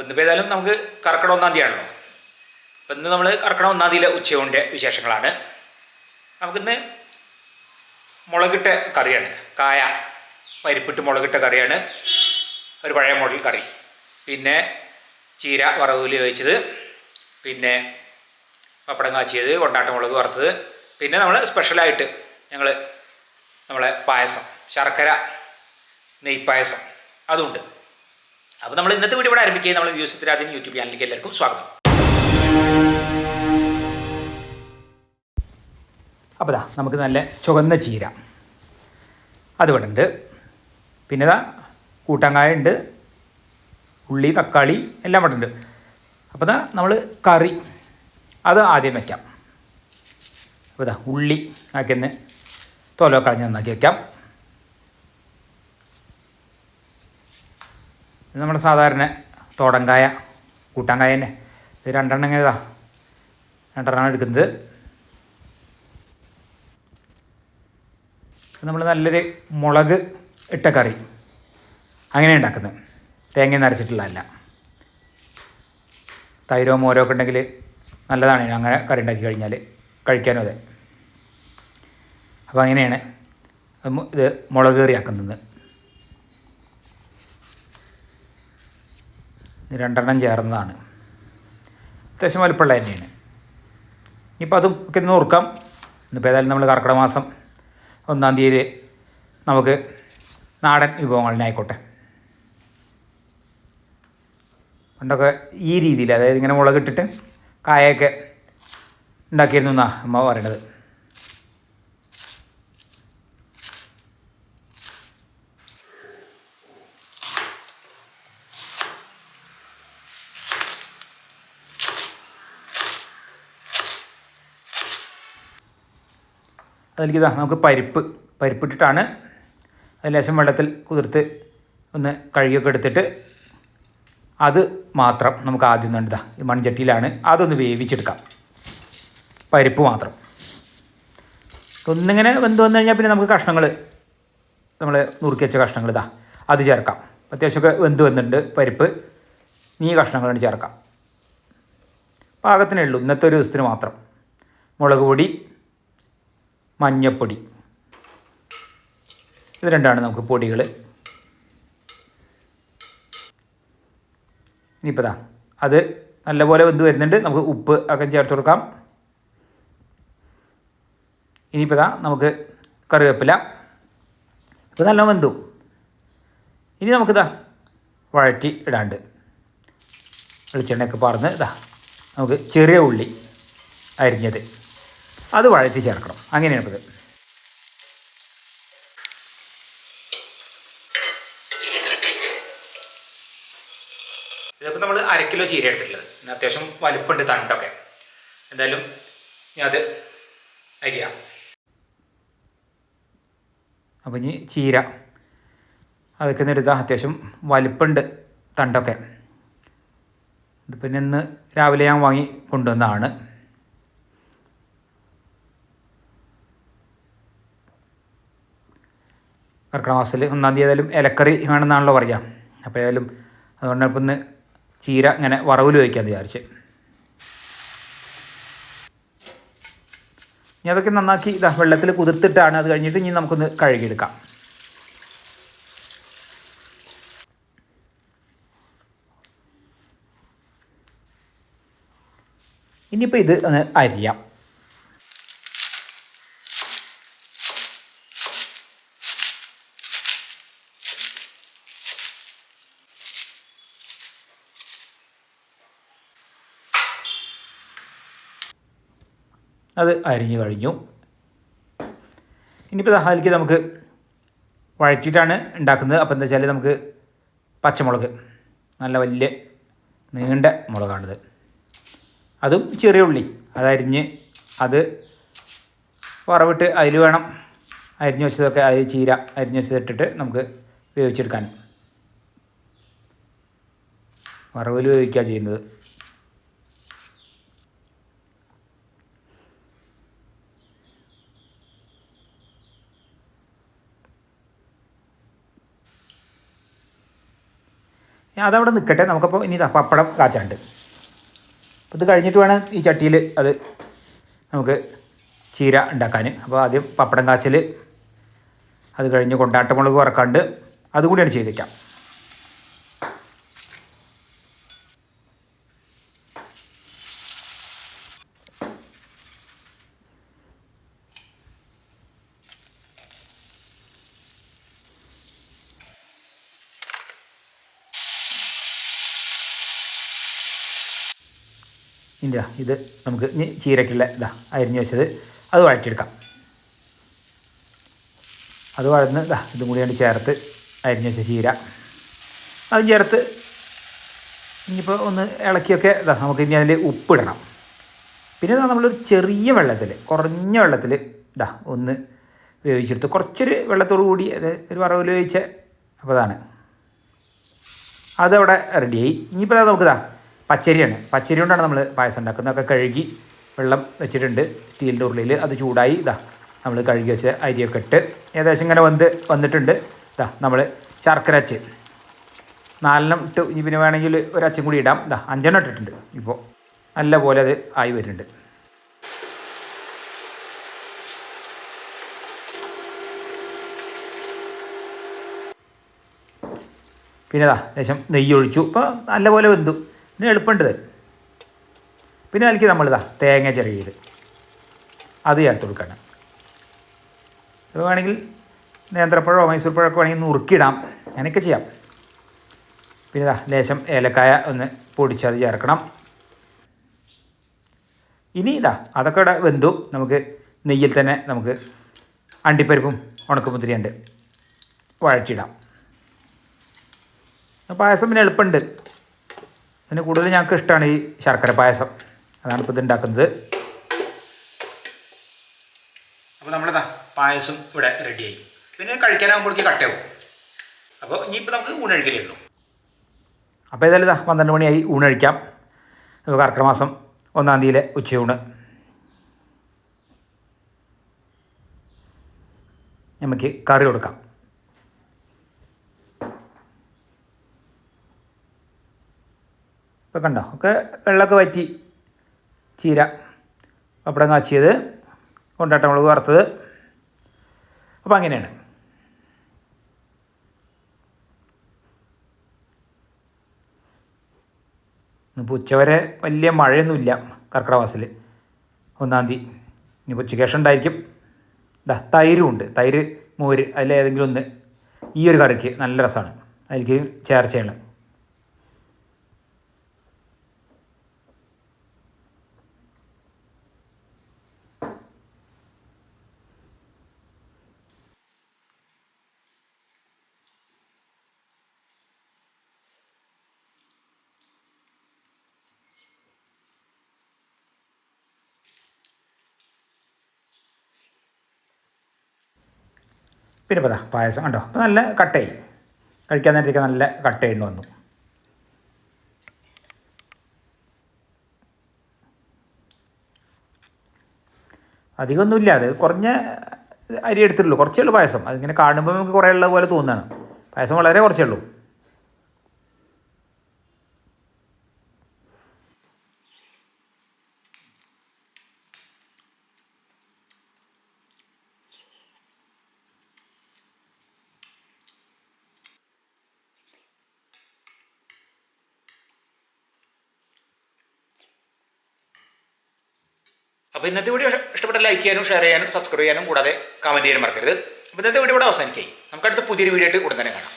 ഇന്നിപ്പോൾ ഏതായാലും നമുക്ക് കർക്കിടക ഒന്നാം തീയതിയാണല്ലോ. അപ്പം ഇന്ന് നമ്മൾ കർക്കിടക ഒന്നാം തീയതിയിലെ ഉച്ചയൂണിന്റെ വിശേഷങ്ങളാണ്. നമുക്കിന്ന് മുളകിട്ട കറിയാണ്. കായ പരിപ്പിട്ട് മുളകിട്ട കറിയാണ്. ഒരു പഴയ മോഡൽ കറി. പിന്നെ ചീര വറവുലി വെച്ചത് പിന്നെ പപ്പടം കാച്ചിയത് കൊണ്ടാട്ട മുളക് വറുത്തത്. പിന്നെ നമ്മൾ സ്പെഷ്യലായിട്ട് ഞങ്ങൾ നമ്മളെ പായസം ശർക്കര നെയ്പായസം. അതുണ്ട്. അപ്പോൾ നമ്മൾ ഇന്നത്തെ വീഡിയോ ഇവിടെ ആരംഭിക്കുകയും നമ്മൾ യൂസഫ് രാജൻ യൂട്യൂബ് ചാനലിലേക്ക് എല്ലാവർക്കും സ്വാഗതം. അപ്പോൾ ദാ നമുക്ക് നല്ല ചുവന്ന ചീര. അതിവിടെ ഉണ്ട്. പിന്നെ ഇതാ കൂട്ടങ്ങായ ഉണ്ട്. ഉള്ളി തക്കാളി എല്ലാം ഇവിടെ ഉണ്ട്. അപ്പോൾ ഇതാ നമ്മൾ കറി അത് ആദ്യം വയ്ക്കാം അപ്പോൾ ഇതാ ഉള്ളി ആക്കിയെന്ന് തോലോ കളഞ്ഞ് നന്നാക്കി വയ്ക്കാം ഇത് നമ്മുടെ സാധാരണ തോടങ്കായ കൂട്ടാങ്കായ തന്നെ ഇത് രണ്ടെണ്ണം ഏതാ രണ്ടെണ്ണമാണ് എടുക്കുന്നത്. നമ്മൾ നല്ലൊരു മുളക് ഇട്ട കറി. അങ്ങനെ ഉണ്ടാക്കുന്നത്. തേങ്ങ നരച്ചിട്ടുള്ളതല്ല തൈരോ മോരോ ഒക്കെ ഉണ്ടെങ്കിൽ നല്ലതാണ്. അങ്ങനെ കറി ഉണ്ടാക്കി കഴിഞ്ഞാൽ കഴിക്കാനും അതെ. അപ്പോൾ അങ്ങനെയാണ്. ഇത് മുളക് കറി ആക്കുന്നത് ഇത് രണ്ടെണ്ണം ചേർന്നതാണ്. അത്യാവശ്യം വലുപ്പമുള്ള തന്നെയാണ്. ഇനിയിപ്പോൾ അതും ഒക്കെ ഒന്ന് ഓർക്കാം. ഇന്നിപ്പോൾ ഏതായാലും നമ്മൾ കർക്കിടക മാസം ഒന്നാം തീയതി നമുക്ക് നാടൻ വിഭവങ്ങളിനായിക്കോട്ടെ പണ്ടൊക്കെ ഈ രീതിയിൽ അതായത് ഇങ്ങനെ മുളകിട്ടിട്ട് കായൊക്കെ ഉണ്ടാക്കിയിരുന്നു എന്നാണ് അമ്മ പറയണത്. അതിലേക്ക് ഇതാ നമുക്ക് പരിപ്പ് പരിപ്പിട്ടിട്ടാണ് അത് ലേശം വെള്ളത്തിൽ കുതിർത്ത് ഒന്ന് കഴുകിയൊക്കെ എടുത്തിട്ട് അത് മാത്രം നമുക്ക് ആദ്യം വേണ്ടതാ മൺചട്ടിയിലാണ്. അതൊന്ന് വേവിച്ചെടുക്കാം. പരിപ്പ് മാത്രം. ഒന്നിങ്ങനെ വെന്ത് വന്നു കഴിഞ്ഞാൽ പിന്നെ നമുക്ക് കഷ്ണങ്ങൾ നമ്മൾ നുറുക്കി വെച്ച കഷ്ണങ്ങൾ ഇതാ അത് ചേർക്കാം. അത്യാവശ്യമൊക്കെ വെന്ത് വന്നിട്ടുണ്ട് പരിപ്പ്. നീ കഷ്ണങ്ങളാണ് ചേർക്കാം. പാകത്തിനേ ഉള്ളൂ. ഇന്നത്തെ ഒരു ദിവസത്തിന് മാത്രം. മുളക് പൊടി മഞ്ഞപ്പൊടി. ഇത് രണ്ടാണ് നമുക്ക് പൊടികൾ ഇനിയിപ്പോൾ ദാ അത് നല്ലപോലെ വെന്ത് വരുന്നുണ്ട്. നമുക്ക് ഉപ്പ് ഒക്കെ ചേർത്ത് കൊടുക്കാം. ഇനിയിപ്പോൾ ദാ നമുക്ക് കറിവേപ്പില. ഇപ്പോൾ നല്ല വെന്തു. ഇനി നമുക്കിതാ വഴറ്റി ഇടാണ്ട്. വെളിച്ചെണ്ണയൊക്കെ പറന്ന് ഇതാ നമുക്ക് ചെറിയ ഉള്ളി അരിഞ്ഞത്. അത് വഴറ്റി ചേർക്കണം. അങ്ങനെയാണ് ഇത്. ഇതിപ്പോൾ നമ്മൾ അര കിലോ ചീര എടുത്തിട്ടുള്ളത്. പിന്നെ അത്യാവശ്യം വലുപ്പമുണ്ട് തണ്ടൊക്കെ. എന്തായാലും ഞാൻ അത് അരിയ. അപ്പം ഇനി ചീര. അതൊക്കെ എടുത്താൽ അത്യാവശ്യം വലുപ്പുണ്ട് തണ്ടൊക്കെ. ഇതിപ്പോൾ ഇന്ന് രാവിലെ ഞാൻ വാങ്ങി കൊണ്ടുവന്നതാണ്. കർക്കിടക മാസത്തിൽ ഒന്നാം തീയതി ഏതായാലും ഇലക്കറി വേണമെന്നാണല്ലോ പറയുക. അപ്പോൾ ഏതായാലും അതുകൊണ്ട് ഇപ്പം ഇന്ന് ചീര ഇങ്ങനെ വറവിൽ വയ്ക്കാൻ വിചാരിച്ച്. ഇനി അതൊക്കെ നന്നാക്കി ഇതാ വെള്ളത്തിൽ കുതിർത്തിട്ടാണ് അത് കഴിഞ്ഞിട്ട് ഇനി നമുക്കൊന്ന് കഴുകിയെടുക്കാം. ഇനിയിപ്പോൾ ഇത് ഒന്ന് അരിയാം. അത് അരിഞ്ഞു കഴിഞ്ഞു. ഇനിയിപ്പോൾ അതിലേക്ക് നമുക്ക് വഴറ്റിയിട്ടാണ് ഉണ്ടാക്കുന്നത്. അപ്പോൾ എന്താ വെച്ചാൽ നമുക്ക് പച്ചമുളക് നല്ല വലിയ നീണ്ട മുളകാണിത്. അതും ചെറിയ ഉള്ളി അതരിഞ്ഞ് അത് വറവിട്ട് അതിൽ വേണം അരിഞ്ഞു വെച്ചതൊക്കെ അത് ചീര അരിഞ്ഞു വെച്ചതിട്ടിട്ട് നമുക്ക് വേവിച്ചെടുക്കാൻ വറവിൽ വേവിക്കുക ചെയ്യുന്നത്. ഞാൻ അതവിടെ നിൽക്കട്ടെ നമുക്കപ്പോൾ ഇനി പപ്പടം കാച്ചാണ്ട് അപ്പോൾ ഇത് കഴിഞ്ഞിട്ട് വേണം ഈ ചട്ടിയിൽ അത് നമുക്ക് ചീര ഉണ്ടാക്കാൻ അപ്പോൾ ആദ്യം പപ്പടം കാച്ചൽ അത് കഴിഞ്ഞ് കൊണ്ടാട്ടമുളക് വറക്കാണ്ട് അതുകൂടിയാണ് ചെയ്തേക്കാം. ഇല്ല ഇത് നമുക്ക് ചീരക്കുള്ള ഇതാ അരിഞ്ഞ് വെച്ചത്. അത് വഴറ്റിയെടുക്കാം. അത് വഴന്ന് ഇതാ ഇതും കൂടി കണ്ട് ചേർത്ത് അരിഞ്ഞ് വെച്ച ചീര. അതും ചേർത്ത് ഇനിയിപ്പോൾ ഒന്ന് ഇളക്കിയൊക്കെ ഇതാ നമുക്ക് ഇനി അതിൽ ഉപ്പിടണം. പിന്നെ ഇതാ നമ്മളൊരു ചെറിയ വെള്ളത്തിൽ കുറഞ്ഞ വെള്ളത്തിൽ ഇതാ ഒന്ന് വേവിച്ചെടുത്ത് കുറച്ചൊരു വെള്ളത്തോടു കൂടി അത് ഒരു വറവിൽ വേവിച്ച അപ്പോൾ അതാണ്. അതവിടെ റെഡിയായി ഇനിയിപ്പോൾ ഇതാ നമുക്കിതാ പച്ചരിയാണ്. പച്ചരി കൊണ്ടാണ് നമ്മൾ പായസം ഉണ്ടാക്കുന്നത്. ഒക്കെ കഴുകി വെള്ളം വെച്ചിട്ടുണ്ട്. സ്റ്റീലിന്റെ ഉരുളിയിൽ അത് ചൂടായി ഇതാ നമ്മൾ കഴുകി വെച്ച അരിയൊക്കെ ഇട്ട് ഏകദേശം ഇങ്ങനെ വന്ന് വന്നിട്ടുണ്ട്. ഇതാ നമ്മൾ ശർക്കര അച്ച്. നാലെണ്ണം ഇട്ട് ഇനി പിന്നെ വേണമെങ്കിൽ ഒരു അച്ചും കൂടി ഇടാം. ഇതാ അഞ്ചെണ്ണം ഇട്ടിട്ടുണ്ട് ഇപ്പോൾ നല്ല പോലെ അത് ആയി വരുന്നുണ്ട്. പിന്നെ ഇതാ ലേശം നെയ്യ് ഒഴിച്ചു. ഇപ്പോൾ നല്ലപോലെ വെന്തു. പിന്നെ എളുപ്പമുണ്ട് പിന്നെ അതിലേക്ക് നമ്മളിതാ തേങ്ങ ചെറിയത് അത് ചേർത്ത് കൊടുക്കണം അത് വേണമെങ്കിൽ നേന്ത്രപ്പഴമോ മൈസൂർ പഴമൊക്കെ വേണമെങ്കിൽ നുറുക്കിയിടാം. അങ്ങനെയൊക്കെ ചെയ്യാം. പിന്നെ ഇതാ ലേശം ഏലക്കായ ഒന്ന് പൊടിച്ചത് ചേർക്കണം. ഇനി ഇതാ അതൊക്കെ ഇവിടെ വെന്തു. നമുക്ക് നെയ്യിൽ തന്നെ നമുക്ക് അണ്ടിപ്പരിപ്പും ഉണക്കമുന്തിരിയുണ്ട് വഴറ്റിയിടാം. പായസം പിന്നെ എളുപ്പമുണ്ട്. അതിന് കൂടുതൽ ഞങ്ങൾക്ക് ഇഷ്ടമാണ് ഈ ശർക്കര പായസം. അതാണ് ഇപ്പോൾ ഇത് ഉണ്ടാക്കുന്നത്. അപ്പോൾ നമ്മളിതാ പായസം ഇവിടെ റെഡിയായി പിന്നെ കഴിക്കാനാകുമ്പോഴേക്ക് കട്ടയാവും. അപ്പോൾ ഇനിയിപ്പോൾ നമുക്ക് ഊണഴിക്കലേ ഉള്ളൂ അപ്പോൾ ഏതായാലും ഇതാ പന്ത്രണ്ട് മണിയായി ഊണഴിക്കാം നമുക്ക് കർക്കിടക മാസം ഒന്നാം തീയതിയിലെ ഉച്ചയൂണ്. നമുക്ക് കറി കൊടുക്കാം. ഇപ്പോൾ കണ്ടോ? ഒക്കെ വെള്ളമൊക്കെ വറ്റി ചീര. പപ്പടം കാച്ചിയത്. കൊണ്ടാട്ടമുളക് വറുത്തത്. അപ്പോൾ അങ്ങനെയാണ്. ഇപ്പോൾ ഉച്ചവരെ വലിയ മഴയൊന്നുമില്ല കർക്കിടവാസിൽ ഒന്നാം തീയതി. ഇനിയിപ്പോൾ ഉച്ചക്കേഷം ഉണ്ടായിരിക്കും. ഇതാ തൈരും ഉണ്ട്. തൈര് മോര് അതിലേതെങ്കിലും ഒന്ന്. ഈ ഒരു കറിക്ക് നല്ല രസമാണ്. അതിലേക്ക് ചേർച്ചയാണ്. പിന്നെ പതാ പായസം കണ്ടോ? അപ്പോൾ നല്ല കട്ടയായി. കഴിക്കാൻ നേരത്തേക്ക് നല്ല കട്ടയുണ്ട് വന്നു. അധികമൊന്നുമില്ല. അത് കുറഞ്ഞ അരി എടുത്തിട്ടുള്ളൂ. കുറച്ചേ ഉള്ളൂ പായസം. അതിങ്ങനെ കാണുമ്പോൾ നമുക്ക് കുറേ ഉള്ള പോലെ തോന്നുകയാണ് പായസം വളരെ കുറച്ചേ ഉള്ളൂ. അപ്പോൾ ഇന്നത്തെ വീഡിയോ ഇഷ്ടപ്പെട്ട ലൈക്ക് ചെയ്യാനും ഷെയർ ചെയ്യാനും സബ്സ്ക്രൈബ് ചെയ്യാനും കൂടാതെ കമന്റ് ചെയ്യാനും മറക്കരുത്. അപ്പോൾ ഇന്നത്തെ വീഡിയോ ഇവിടെ അവസാനിക്കായി നമുക്ക് അടുത്ത പുതിയൊരു വീഡിയോ ആയിട്ട് ഉടൻ തന്നെ കാണാം.